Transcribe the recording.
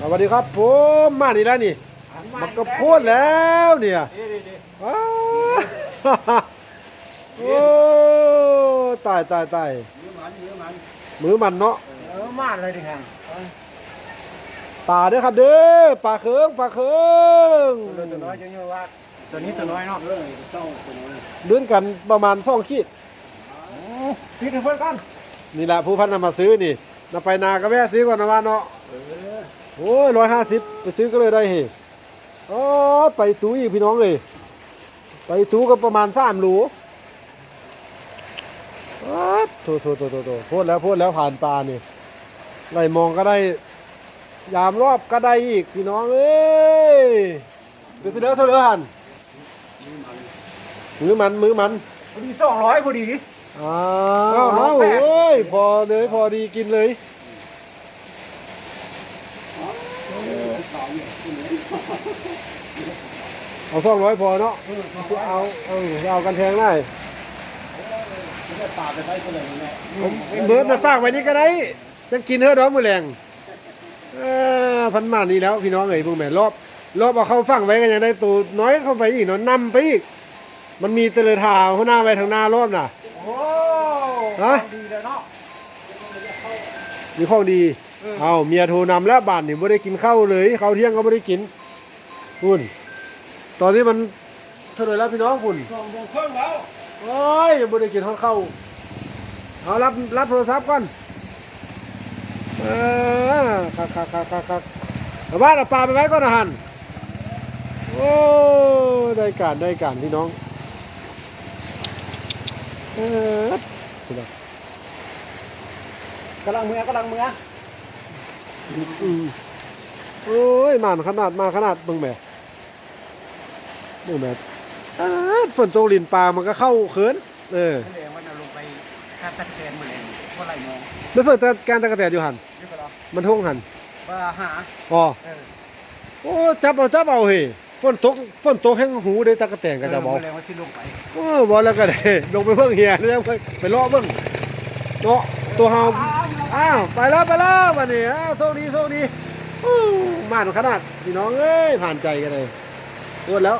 สวัสดีครับผมมานี่แล้วนี่ มันก็พูดแล้วเนี่ยนี่นี่นี่อ้าวโอ้ตายตายตายเยอะมันเยอะมันมือมันเนาะเออมาเลยดิฮะตาเด้อครับเด้อปลาเคืองปลาเคืองตัวตัวน้อยจังๆว่าตัวนี้ตัวน้อยเนาะเออเจ้าตัวน้อยเดินกันประมาณสองขีดพี่ถึงเพื่อนกันนี่แหละผู้พันนำมาซื้อนี่นำไปนาก็แวะซื้อก่อนนะว่าเนาะเออ โอ้ยร้อยห้าสิบไปซื้อก็เลยได้เฮอ๋อไปตูอีกพี่น้องเลย ไปตูก็ประมาณสามหลูอ๊าดโถโถโถโถโถโพดแล้วโพดแล้วผ่านปลานี่ไล่มองก็ได้ ยามรอบก็ได้อีกพี่น้องเอ้ยเดี๋ยวเสนอเท่าไหร่หันมือมันมือมันพอดีสองร้อยพอดีอ้าเอาวน้องแปะเอ้ยพอเลยพอดีกินเลย เอาสองร้อยพอเนาะเอาเอาเอากันแทงได้ปลาไปได้เท่าไหร่เนี่ยผมเบิร์ดมาฝากไว้นี่ก็ได้จะกินเฮ้อดอกมือแรงเออพันมานี่แล้วพี่น้องเอ้ยพวกแม่รอบรอบเอาเข้าฟังไว้กันยังได้ตัวน้อยเข้าไปอีกเนาะนำไปอีกมันมีเตลทาหัวหน้าไว้ทางหน้ารอบน่ะโอ้ฮะดีเลยเนาะมีของดี เออเอาเมียโทรนำแล้วบ้านนี่ไม่ได้กินข้าวเลยข้าวเที่ยงก็ไม่ได้กินคุณตอนนี้มันเท่าไหร่แล้วพี่น้องคุณสองโมงครึ่งแล้วโอ้ยไม่ได้กินข้าวเข้าวเอารับรับโทรศัพท์ก่อนเออคักคักคักคักคักเอาบ้านเอาปลาไปไว้ก่อนนะฮันโอ้ได้การได้การพี่น้องเออพี่น้องกำลังมือกำลังมือ อืมโอ้ยมันขนาดมาขนาดเบิ่งแหม่เบิ่งแหม่ตาดฝนตกลินปลามันก็เข้าเขิน เออนั่นเองว่าจะลงไปคาดตะแคงมาเองเท่าไหร่มองแล้วเพิ่นแต่การตะกะแตนอยู่หัน นี่ก็รอมันท่วงหันว่าหาอ๋อเออโอ้จับเอาจับเอาเฮ้ฝนตกฝนตกแห้งหูได้ตะกะแตนก็จะบอกเแรงว่าที่ลงไปโอ้บ่แล้วก็ได้ลงไปเบิ่งเฮียแล้วไปไปเลาะเบิ่งเนาะตัวเฮา อ้าว อ้าวไปแล้วไปแล้ววันนี้อ้าวโชคดีโชคดีอู้ม่านขนาดพี่น้องเอ้ยผ่านใจกันเลยรวดแล้ว